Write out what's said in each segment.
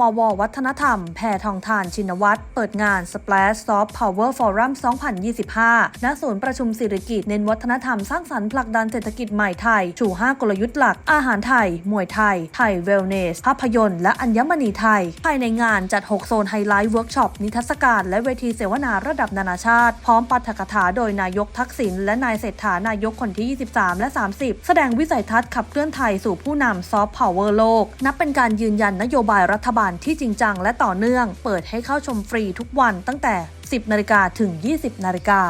มว วัฒนธรรม แพทองทานชินวัตร เปิดงาน Splash Soft Power Forum 2025 ณ ศูนย์ประชุมสิริกิตเน้นวัฒนธรรมสร้างสรรค์ผลักดันเศรษฐกิจใหม่ไทย ชู 5 กลยุทธ์หลัก อาหารไทย มวยไทย ไทยเวลเนส ภาพยนตร์ และอัญมณีไทย ภายในงานจัด 6 โซนไฮไลท์เวิร์กช็อป นิทรรศการและเวทีเสวนาระดับนานาชาติ พร้อมปาฐกถาโดยนายกทักษิณ และนายเศรษฐานายกคนที่ 23 และ 30 แสดงวิสัยทัศน์ขับเคลื่อนไทยสู่ผู้นำซอฟต์พาวเวอร์โลก นับเป็นการยืนยันนโยบายรัฐบาลที่จริงจังและต่อเนื่อง เปิดให้เข้าชมฟรีทุกวันตั้งแต่ 10นาฬิกาถึง 20นาฬิกา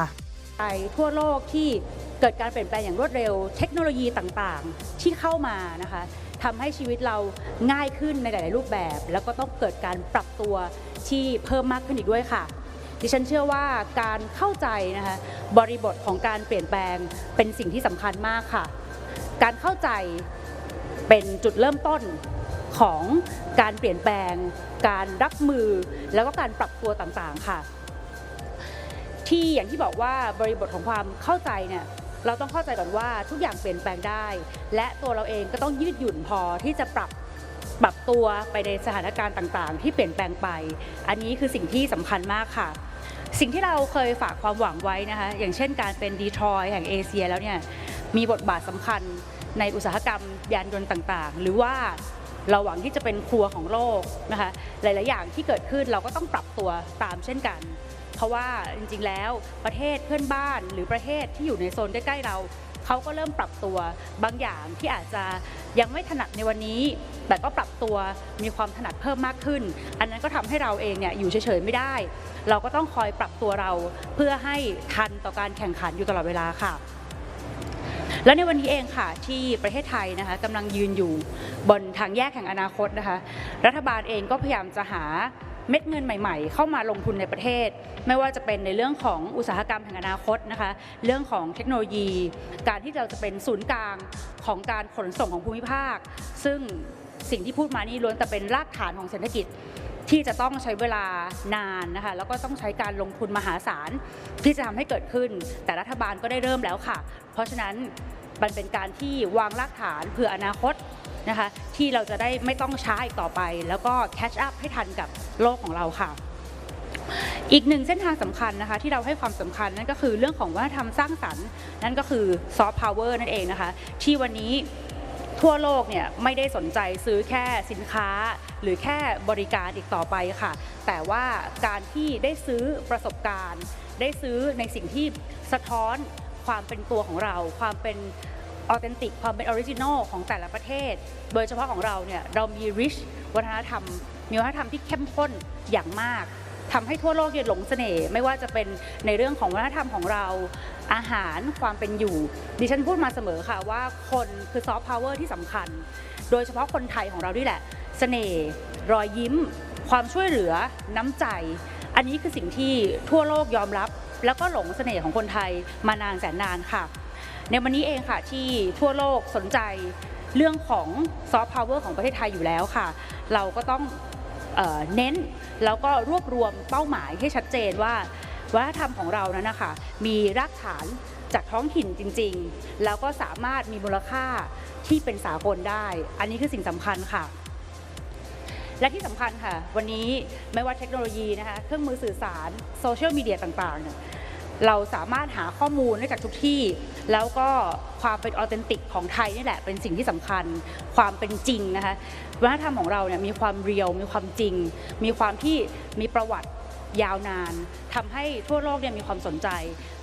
ไปทั่วโลกที่เกิดการเปลี่ยนแปลงอย่างรวดเร็ว เทคโนโลยีต่างๆ ที่เข้ามานะคะทำให้ชีวิตเราง่ายขึ้นในหลาย ๆ รูปแบบ แล้วก็ต้องเกิดการปรับตัวที่เพิ่มมากขึ้นอีกด้วยค่ะ ดิฉันเชื่อว่าการเข้าใจนะคะบริบทของการเปลี่ยนแปลงเป็นสิ่งที่สำคัญมากค่ะ การเข้าใจเป็นจุดเริ่มต้น ของการเปลี่ยนแปลง การรับมือ แล้วก็การปรับตัวต่างๆค่ะ ที่อย่างที่บอกว่าบริบทของความเข้าใจเนี่ยเราต้องเข้าใจก่อนว่าทุกอย่างเปลี่ยนแปลงได้ และตัวเราเองก็ต้องยืดหยุ่นพอที่จะปรับปรับตัวไปในสถานการณ์ต่างๆ ที่เปลี่ยนแปลงไป อันนี้คือสิ่งที่สำคัญมากค่ะ สิ่งที่เราเคยฝากความหวังไว้นะคะ อย่างเช่นการเป็นดีทรอยต์แห่งเอเชียแล้วเนี่ยมีบทบาทสำคัญในอุตสาหกรรมยานยนต์ต่างๆ หรือว่า เราหวังที่จะเป็นครัวของโลกนะคะหลาย ๆ อย่างที่เกิดขึ้นเราก็ต้องปรับตัวตามเช่นกัน เพราะว่าจริง ๆ แล้วประเทศเพื่อนบ้านหรือประเทศที่อยู่ในโซนใกล้ ๆ เราเขาก็เริ่มปรับตัวบางอย่างที่อาจจะยังไม่ถนัดในวันนี้ แต่ก็ปรับตัวมีความถนัดเพิ่มมากขึ้น อันนั้นก็ทำให้เราเองเนี่ยอยู่เฉย ๆ ไม่ได้ เราก็ต้องคอยปรับตัวเราเพื่อให้ทันต่อการแข่งขันอยู่ตลอดเวลาค่ะ แล้วในวันนี้เองค่ะที่ประเทศไทยนะคะกำลังยืนอยู่บนทางแยกแห่งอนาคตนะคะ รัฐบาลเองก็พยายามจะหาเม็ดเงินใหม่ ๆ เข้ามาลงทุนในประเทศ ไม่ว่าจะเป็นในเรื่องของอุตสาหกรรมแห่งอนาคตนะคะ เรื่องของเทคโนโลยี การที่เราจะเป็นศูนย์กลางของการขนส่งของภูมิภาค ซึ่งสิ่งที่พูดมานี่ล้วนแต่เป็นรากฐานของเศรษฐกิจ ที่จะต้องใช้เวลานานนะคะแล้วก็ต้องใช้การลงทุนมหาศาลที่จะทำให้เกิดขึ้น แต่รัฐบาลก็ได้เริ่มแล้วค่ะ เพราะฉะนั้นมันเป็นการที่วางรากฐานเพื่ออนาคตนะคะที่เราจะได้ไม่ต้องช้าอีกต่อไป แล้วก็แคชอัพให้ทันกับโลกของเราค่ะอีกหนึ่งเส้นทางสำคัญนะคะที่เราให้ความสำคัญนั่นก็คือเรื่องของวัฒนธรรมสร้างสรรค์ นั่นก็คือซอฟต์พาวเวอร์นั่นเองนะคะที่วันนี้ ทั่วโลกเนี่ยไม่ได้สนใจซื้อแค่สินค้า หรือแค่บริการอีกต่อไปค่ะ แต่ว่าการที่ได้ซื้อประสบการณ์ ได้ซื้อในสิ่งที่สะท้อนความเป็นตัวของเรา ความเป็นออเทนติกความเป็นออริจินอลของแต่ละประเทศ โดยเฉพาะของเราเนี่ยเรามี rich วัฒนธรรม มีวัฒนธรรมที่เข้มข้นอย่างมากทำให้ทั่วโลกเนี่ยหลงเสน่ห์ไม่ว่าจะเป็นในเรื่องของวัฒนธรรมของเรา อาหารความเป็นอยู่ ดิฉันพูดมาเสมอค่ะว่าคนคือซอฟต์พาวเวอร์ที่สำคัญ โดยเฉพาะคนไทยของเรานี่แหละเสน่ห์รอยยิ้ม ความช่วยเหลือน้ำใจ อันนี้คือสิ่งที่ทั่วโลกยอมรับ แล้วก็หลงเสน่ห์ของคนไทยมานานแสนนานค่ะ ในวันนี้เองค่ะที่ทั่วโลกสนใจเรื่องของซอฟต์พาวเวอร์ของประเทศไทยอยู่แล้วค่ะ เราก็ต้องเอเน้นแล้วก็รวบรวมเป้าหมายให้ชัดเจนว่า วัฒนธรรมของเรานั้นนะคะมีรากฐานจากท้องถิ่นจริงๆ แล้วก็สามารถมีมูลค่าที่เป็นสากลได้ อันนี้คือสิ่งสำคัญค่ะ และที่สำคัญค่ะ วันนี้ไม่ว่าเทคโนโลยีนะคะ เครื่องมือสื่อสาร โซเชียลมีเดียต่างๆเนี่ยเราสามารถหาข้อมูลได้จากทุกที่ แล้วก็ความเป็นออเทนติกของไทยนี่แหละเป็นสิ่งที่สำคัญ ความเป็นจริงนะคะวัฒนธรรมของเราเนี่ยมีความเรียว มีความจริง มีความที่มีประวัติ ยาวนานทำให้ทั่วโลกเนี่ยมีความสนใจ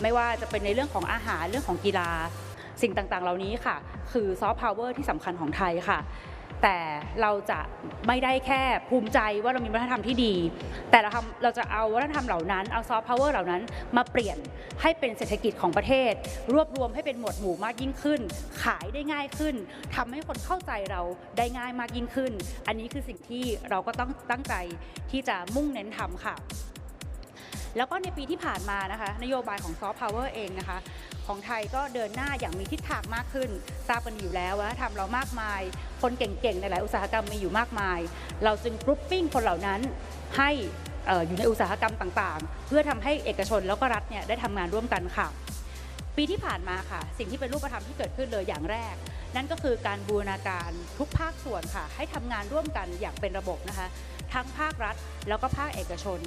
ไม่ว่าจะเป็นในเรื่องของอาหารเรื่องของกีฬา สิ่งต่างๆ เหล่านี้ค่ะ คือซอฟต์พาวเวอร์ที่สำคัญของไทยค่ะ แต่เราจะไม่ได้แค่ภูมิใจว่าเรามีวัฒนธรรมที่ดี แต่เราทำเราจะเอาวัฒนธรรมเหล่านั้นเอาซอฟต์พาวเวอร์เหล่านั้นมาเปลี่ยนให้เป็นเศรษฐกิจของประเทศ รวบรวมให้เป็นหมวดหมู่มากยิ่งขึ้น ขายได้ง่ายขึ้นทำให้คนเข้าใจเราได้ง่ายมากยิ่งขึ้น อันนี้คือสิ่งที่เราก็ต้องตั้งใจที่จะมุ่งเน้นทำค่ะ แล้วก็ในปีที่ผ่านมานะคะ นโยบายของซอฟต์พาวเวอร์เองนะคะของไทยก็เดินหน้าอย่างมีทิศทางมากขึ้น ทราบกันอยู่แล้วว่าทำเรามากมาย คนเก่งๆ ในหลายอุตสาหกรรมมีอยู่มากมาย เราจึงกรุ๊ปปิ้งคนเหล่านั้นให้อยู่ในอุตสาหกรรมต่างๆ เพื่อทำให้เอกชนแล้วก็รัฐเนี่ยได้ทำงานร่วมกันค่ะ ปีที่ผ่านมาค่ะ สิ่งที่เป็นรูปธรรมที่เกิดขึ้นเลยอย่างแรก นั่นก็คือการบูรณาการทุกภาคส่วนค่ะ ให้ทำงานร่วมกันอย่างเป็นระบบนะคะ ทั้งภาครัฐแล้วก็ภาคเอกชน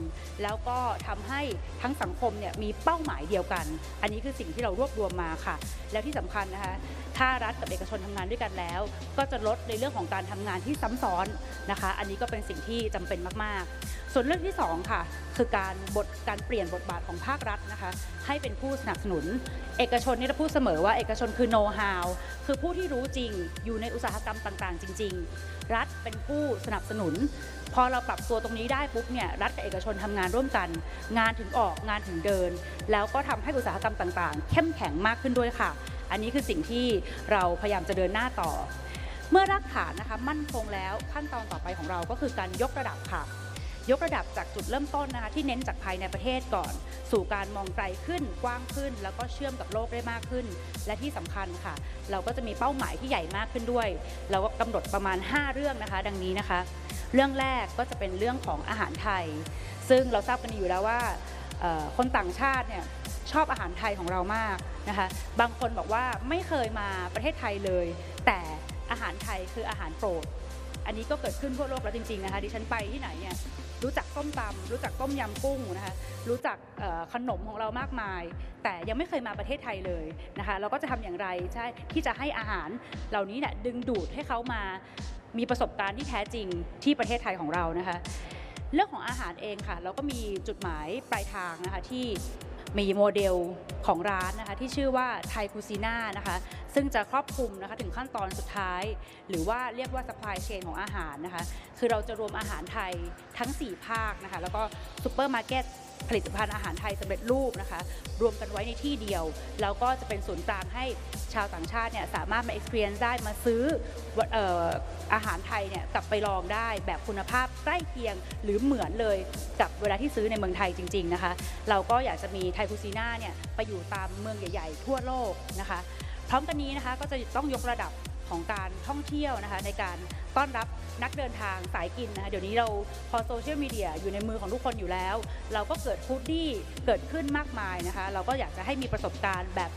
แล้วก็ทำให้ทั้งสังคมเนี่ยมีเป้าหมายเดียวกัน อันนี้คือสิ่งที่เรารวบรวมมาค่ะ แล้วที่สำคัญนะคะถ้ารัฐกับเอกชนทำงานด้วยกันแล้ว ก็จะลดในเรื่องของการทำงานที่ซ้ำซ้อนนะคะ อันนี้ก็เป็นสิ่งที่จำเป็นมาก ๆ ส่วนเรื่องที่สองค่ะ คือการบทการเปลี่ยนบทบาทของภาครัฐนะคะให้เป็นผู้สนับสนุน เอกชนนี่เราพูดเสมอว่าเอกชนคือ know how คือผู้ที่รู้จริงอยู่ในอุตสาหกรรมต่างๆ จริง ๆ รัฐเป็นผู้สนับสนุน พอเราปรับตัวตรงนี้ได้ปุ๊บเนี่ยรัฐกับเอกชนทำงานร่วมกัน งานถึงออกงานถึงเดิน แล้วก็ทำให้อุตสาหกรรมต่างๆ เข้มแข็งมากขึ้นด้วยค่ะ อันนี้คือสิ่งที่เราพยายามจะเดินหน้าต่อ เมื่อรากฐานนะคะมั่นคงแล้วขั้นตอนต่อไปของเราก็คือการยกระดับค่ะ ยกระดับจากจุดเริ่มต้นนะคะที่เน้นจากภายในประเทศก่อน สู่การมองไกลขึ้นกว้างขึ้น แล้วก็เชื่อมกับโลกได้มากขึ้น และที่สำคัญค่ะ เราก็จะมีเป้าหมายที่ใหญ่มากขึ้นด้วย เราก็กำหนดประมาณ 5 เรื่องนะคะ ดังนี้นะคะ เรื่องแรกก็จะเป็นเรื่องของอาหารไทย ซึ่งเราทราบกันอยู่แล้วว่าคนต่างชาติเนี่ยชอบอาหารไทยของเรามากนะคะ บางคนบอกว่าไม่เคยมาประเทศไทยเลย แต่อาหารไทยคืออาหารโปรด อันนี้ก็เกิดขึ้นทั่วโลกแล้วจริงๆนะคะ ดิฉันไปที่ไหนเนี่ย รู้จักส้มตำรู้จักต้มยำกุ้งนะคะรู้จักขนมของเรามากมาย แต่ยังไม่เคยมาประเทศไทยเลยนะคะเราก็จะทำอย่างไรใช่ที่จะให้อาหารเหล่านี้เนี่ยดึงดูดให้เขามามีประสบการณ์ที่แท้จริงที่ประเทศไทยของเรานะคะเรื่องของอาหารเองค่ะ เราก็มีจุดหมายปลายทางนะคะที่ มีโมเดลของร้านนะคะที่ชื่อว่าไทยคูซีน่านะคะซึ่งจะครอบคลุมนะคะถึงขั้นตอนสุดท้าย หรือว่าเรียกว่า supply chain ของอาหารนะคะคือเราจะรวมอาหารไทยทั้ง 4 ภาคนะคะแล้วก็ซูเปอร์มาร์เก็ต ผลิตภัณฑ์อาหารไทยสำเร็จรูปนะคะ รวมกันไว้ในที่เดียว แล้วก็จะเป็นศูนย์กลางให้ชาวต่างชาติเนี่ยสามารถมา experience ได้มาซื้ออออาหารไทยเนี่ยกลับไปลองได้แบบคุณภาพใกล้เคียงหรือเหมือนเลยกับเวลาที่ซื้อในเมืองไทยจริง ๆนะคะ เราก็อยากจะมีไทยคูซีน่าเนี่ยไปอยู่ตามเมืองใหญ่ ๆ ทั่วโลกนะคะ พร้อมกันนี้นะคะก็จะต้องยกระดับ ของการท่องเที่ยวนะคะในการต้อนรับนักเดินทางสายกินนะคะเดี๋ยวนี้เราพอโซเชียลมีเดียอยู่ในมือของทุกคนอยู่แล้ว เราก็เกิดฟูดดี้เกิดขึ้นมากมายนะคะ เราก็อยากจะให้มีประสบการณ์แบบ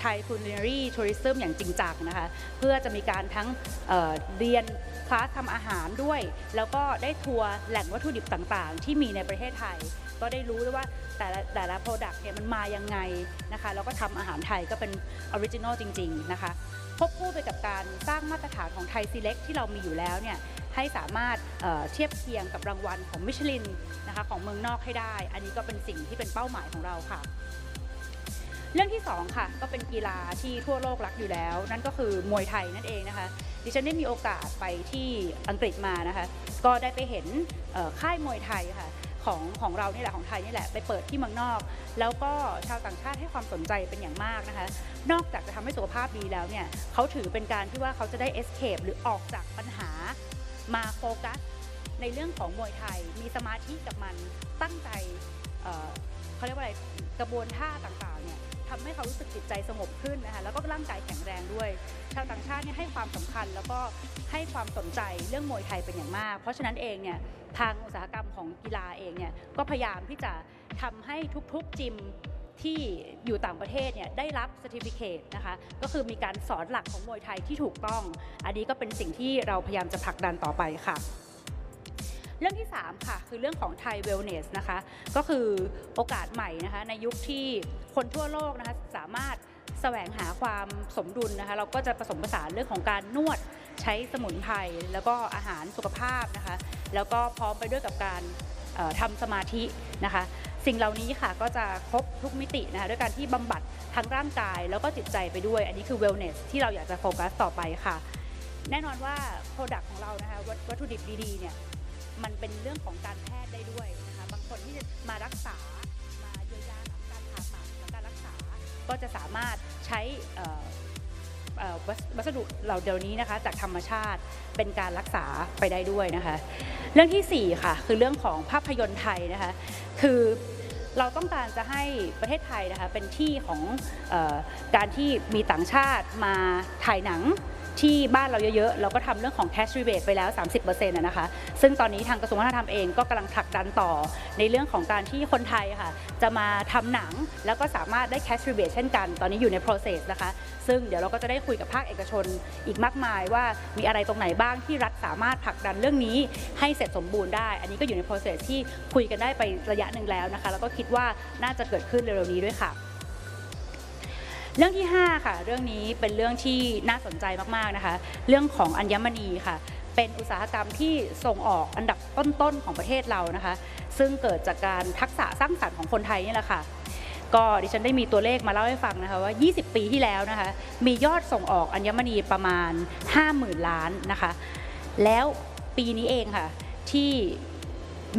ไทยคูลินารีทัวริซึมอย่างจริงจังนะคะ เพื่อจะมีการทั้งเเรียนคลาสทำอาหารด้วย แล้วก็ได้ทัวร์แหล่งวัตถุดิบต่างๆ ที่มีในประเทศไทย ก็ได้รู้ด้วยว่าแต่ละแต่ละโปรดักต์เนี่ยมันมายังไงนะคะ แล้วก็ทำอาหารไทยก็เป็นออริจินอลจริง ๆ นะคะ ควบคู่ไปกับการสร้างมาตรฐานของไทยซีเล็กที่เรามีอยู่แล้วเนี่ยให้สามารถเเทียบเคียงกับรางวัลของมิชลินนะคะของเมืองนอกให้ได้ อันนี้ก็เป็นสิ่งที่เป็นเป้าหมายของเราค่ะ เรื่องที่สองค่ะก็เป็นกีฬาที่ทั่วโลกรักอยู่แล้ว นั่นก็คือมวยไทยนั่นเองนะคะ ดิฉันได้มีโอกาสไปที่อังกฤษมานะคะ ก็ได้ไปเห็นค่ายมวยไทยค่ะ ของของเรานี่แหละของไทยนี่แหละไปเปิดที่เมืองนอก แล้วก็ชาวต่างชาติให้ความสนใจเป็นอย่างมากนะคะ นอกจากจะทำให้สุขภาพดีแล้วเนี่ยเขาถือเป็นการที่ว่าเขาจะได้ escape หรือออกจากปัญหามาโฟกัสในเรื่องของมวยไทยมีสมาธิกับมันตั้งใจเเขาเรียกว่าอะไรกระบวนท่าต่างๆเนี่ย ทำให้เขารู้สึกจิตใจสงบขึ้นนะคะแล้วก็ร่างกายแข็งแรงด้วย ชาวต่างชาติเนี่ยให้ความสำคัญแล้วก็ให้ความสนใจเรื่องมวยไทยเป็นอย่างมาก เพราะฉะนั้นเองเนี่ยทางอุตสาหกรรมของกีฬาเองเนี่ยก็พยายามที่จะทำให้ทุกๆจิมที่อยู่ต่างประเทศเนี่ยได้รับ c e r t i f i c a t e นะคะก็คือมีการสอนหลักของมวยไทยที่ถูกต้อง อันนี้ก็เป็นสิ่งที่เราพยายามจะผลักดันต่อไปค่ะ เรื่องที่ 3 ค่ะ คือเรื่องของไทยเวลเนสนะคะ ก็คือโอกาสใหม่นะคะในยุคที่คนทั่วโลกนะคะสามารถแสวงหาความสมดุลนะคะ เราก็จะผสมผสานเรื่องของการนวดใช้สมุนไพรแล้วก็อาหารสุขภาพนะคะ แล้วก็พร้อมไปด้วยกับการทำสมาธินะคะ สิ่งเหล่านี้ค่ะก็จะครบทุกมิตินะคะด้วยการที่บำบัดทั้งร่างกายแล้วก็จิตใจไปด้วย อันนี้คือ wellness ที่เราอยากจะโฟกัสต่อไปค่ะ แน่นอนว่า Product ของเรานะคะวัตวัตถุดิบดีๆเนี่ย มันเป็นเรื่องของการแพทย์ได้ด้วยนะคะบางคนที่จะมารักษามาเยียวยาหลังการผ่าตัดหลังการรักษา ก็จะสามารถใช้วัสดุเหล่าเดียวนี้นะคะ จากธรรมชาติเป็นการรักษาไปได้ด้วยนะคะ เรื่องทีสี่4 ค่ะ คือเรื่องของภาพยนตร์ไทยนะคะ คือเราต้องการจะให้ประเทศไทยนะคะเป็นที่ของออการที่มีต่างชาติมาถ่ายหนัง ที่บ้านเราเยอะๆ เราก็ทำเรื่องของ cash rebate ไปแล้ว 30%นะคะ ซึ่งตอนนี้ทางกระทรวงวัฒนธรรมเองก็กำลังผลักดันต่อ ในเรื่องของการที่คนไทยค่ะ จะมาทำหนังแล้วก็สามารถได้ cash rebate เช่นกัน ตอนนี้อยู่ใน process นะคะ ซึ่งเดี๋ยวเราก็จะได้คุยกับภาคเอกชนอีกมากมายว่ามีอะไรตรงไหนบ้างที่รัฐสามารถผลักดันเรื่องนี้ให้เสร็จสมบูรณ์ได้ อันนี้ก็อยู่ใน process ที่คุยกันได้ไประยะหนึ่งแล้วนะคะ แล้วก็คิดว่าน่าจะเกิดขึ้นเร็วๆนี้ด้วยค่ะ เรื่องที่ 5 ค่ะ เรื่องนี้เป็นเรื่องที่น่าสนใจมากๆนะคะ เรื่องของอัญมณีค่ะ เป็นอุตสาหกรรมที่ส่งออกอันดับต้นๆของประเทศเรานะคะ ซึ่งเกิดจากการทักษะสร้างสรรค์ของคนไทยนี่แหละค่ะก็ดิฉันได้มีตัวเลขมาเล่าให้ฟังนะคะว่า 20 ปีที่แล้วนะคะ มียอดส่งออกอัญมณีประมาณ 50,000 ล้านนะคะ แล้วปีนี้เองค่ะ ที่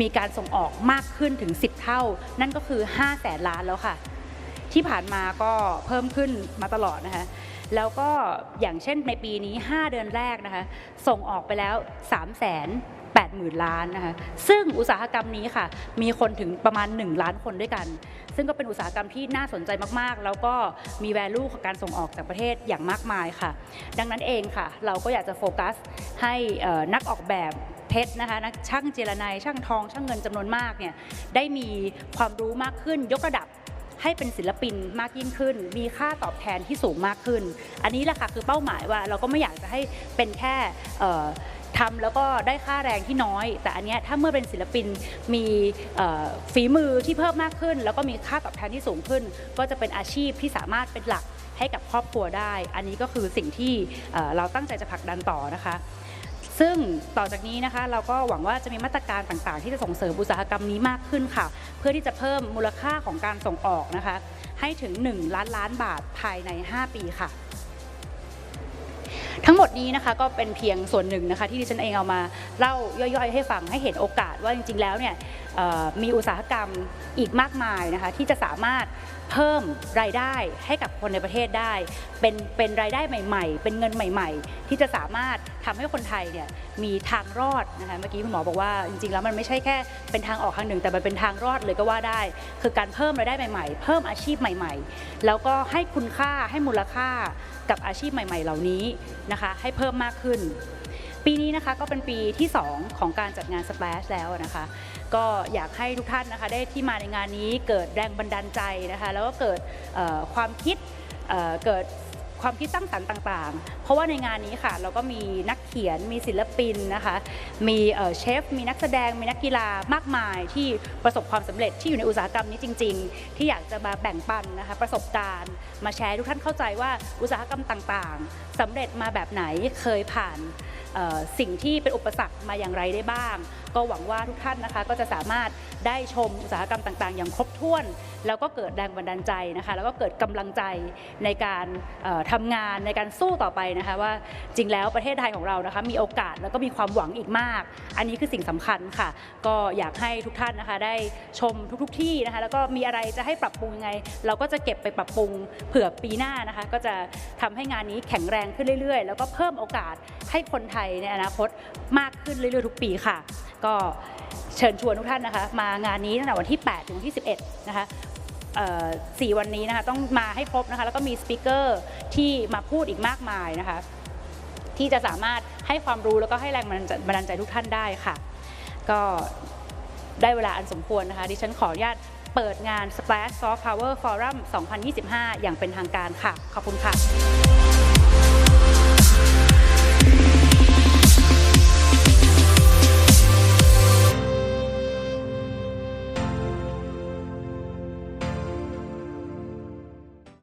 มีการส่งออกมากขึ้นถึง 10 เท่า นั่นก็คือ5แสนล้านแล้วค่ะ ที่ผ่านมาก็เพิ่มขึ้นมาตลอดนะคะแล้วก็อย่างเช่นในปีนี้ 5 เดือนแรกนะคะส่งออกไปแล้ว3 8 0 0 0 0 ล้านนะคะซึ่งอุตสาหกรรมนี้ค่ะ มีคนถึงประมาณ 1 ล้านคนด้วยกัน ซึ่งก็เป็นอุตสาหกรรมที่น่าสนใจมากๆ แล้วก็มี value ของการส่งออกจากประเทศอย่างมากมายค่ะ ดังนั้นเองค่ะ เราก็อยากจะโฟกัสให้นักออกแบบเพชรนะคะนักช่างเจรไนช่างทอง ช่างเงินจำนวนมากเนี่ยได้มีความรู้มากขึ้นยกระดับ ให้เป็นศิลปินมากยิ่งขึ้น มีค่าตอบแทนที่สูงมากขึ้น อันนี้แหละค่ะคือเป้าหมายว่าเราก็ไม่อยากจะให้เป็นแค่ทำแล้วก็ได้ค่าแรงที่น้อย แต่อันเนี้ยถ้าเมื่อเป็นศิลปินมีฝีมือที่เพิ่มมากขึ้น แล้วก็มีค่าตอบแทนที่สูงขึ้น ก็จะเป็นอาชีพที่สามารถเป็นหลักให้กับครอบครัวได้ อันนี้ก็คือสิ่งที่เราตั้งใจจะผลักดันต่อนะคะ ซึ่งต่อจากนี้นะคะเราก็หวังว่าจะมีมาตรการต่างๆ ที่จะส่งเสริมอุตสาหกรรมนี้มากขึ้นค่ะ เพื่อที่จะเพิ่มมูลค่าของการส่งออกนะคะ ให้ถึง 1 ล้านล้านบาทภายใน 5 ปีค่ะทั้งหมดนี้นะคะก็เป็นเพียงส่วนหนึ่งนะคะที่ดิฉันเองเอามาเล่าย่อยๆ ให้ฟังให้เห็นโอกาสว่าจริงๆแล้วเนี่ยมีอุตสาหกรรมอีกมากมายนะคะที่จะสามารถเพิ่มรายได้ให้กับคนในประเทศได้ เป็นเป็นรายได้ใหม่ ๆ เป็นเงินใหม่ ๆ ที่จะสามารถทำให้คนไทยเนี่ยมีทางรอดนะคะเมื่อกี้คุณหมอบอกว่าจริงๆแล้วมันไม่ใช่แค่เป็นทางออกทางหนึ่ง แต่มันเป็นทางรอดเลยก็ว่าได้ คือการเพิ่มรายได้ใหม่ ๆ เพิ่มอาชีพใหม่ ๆ แล้วก็ให้คุณค่าให้มูลค่ากับอาชีพใหม่ ๆ เหล่านี้นะคะให้เพิ่มมากขึ้น ปีนี้นะคะก็เป็นปีที่ 2 ของการจัดงาน Splash แล้วนะคะ ก็อยากให้ทุกท่านนะคะ ได้ที่มาในงานนี้เกิดแรงบันดาลใจนะคะ แล้วก็เกิดความคิดเเกิดความคิดสร้างสรรค์ต่างๆ เพราะว่าในงานนี้ค่ะ เราก็มีนักเขียน มีศิลปินนะคะ มีเชฟ มีนักแสดง มีนักกีฬามากมายที่ประสบความสำเร็จที่อยู่ในอุตสาหกรรมนี้จริง ๆ ที่อยากจะมาแบ่งปันนะคะประสบการณ์ มาแชร์ทุกท่านเข้าใจว่าอุตสาหกรรมต่างๆสำเร็จมาแบบไหนเคยผ่าน สิ่งที่เป็นอุปสรรคมาอย่างไรได้บ้าง ก็หวังว่าทุกท่านนะคะก็จะสามารถได้ชมอุตสาหกรรมต่างๆ อย่างครบถ้วน แล้วก็เกิดแรงบันดาลใจนะคะ แล้วก็เกิดกำลังใจในการเอ่อทำงานในการสู้ต่อไปนะคะ ว่าจริงแล้วประเทศไทยของเรานะคะมีโอกาสแล้วก็มีความหวังอีกมาก อันนี้คือสิ่งสำคัญค่ะ ก็อยากให้ทุกท่านนะคะได้ชมทุกๆที่นะคะ แล้วก็มีอะไรจะให้ปรับปรุงยังไง เราก็จะเก็บไปปรับปรุงเผื่อปีหน้านะคะ ก็จะทำให้งานนี้แข็งแรงขึ้นเรื่อยๆ แล้วก็เพิ่มโอกาสให้คนไทยในอนาคตมากขึ้นเรื่อยๆทุกปีค่ะ ก็เชิญชวนทุกท่านนะคะ มางานนี้ตั้งแต่วันที่ 8 ถึงวันที่ 11 นะคะสี่วันนี้นะคะต้องมาให้ครบนะคะแล้วก็มีสปิเกอร์ที่มาพูดอีกมากมายนะคะที่จะสามารถให้ความรู้แล้วก็ให้แรงบันดาลใจบันดาลใจทุกท่านได้ค่ะ ก็ได้เวลาอันสมควรนะคะ ดิฉันขออนุญาตเปิดงาน Splash Soft Power Forum 2025 อย่างเป็นทางการค่ะ ขอบคุณค่ะ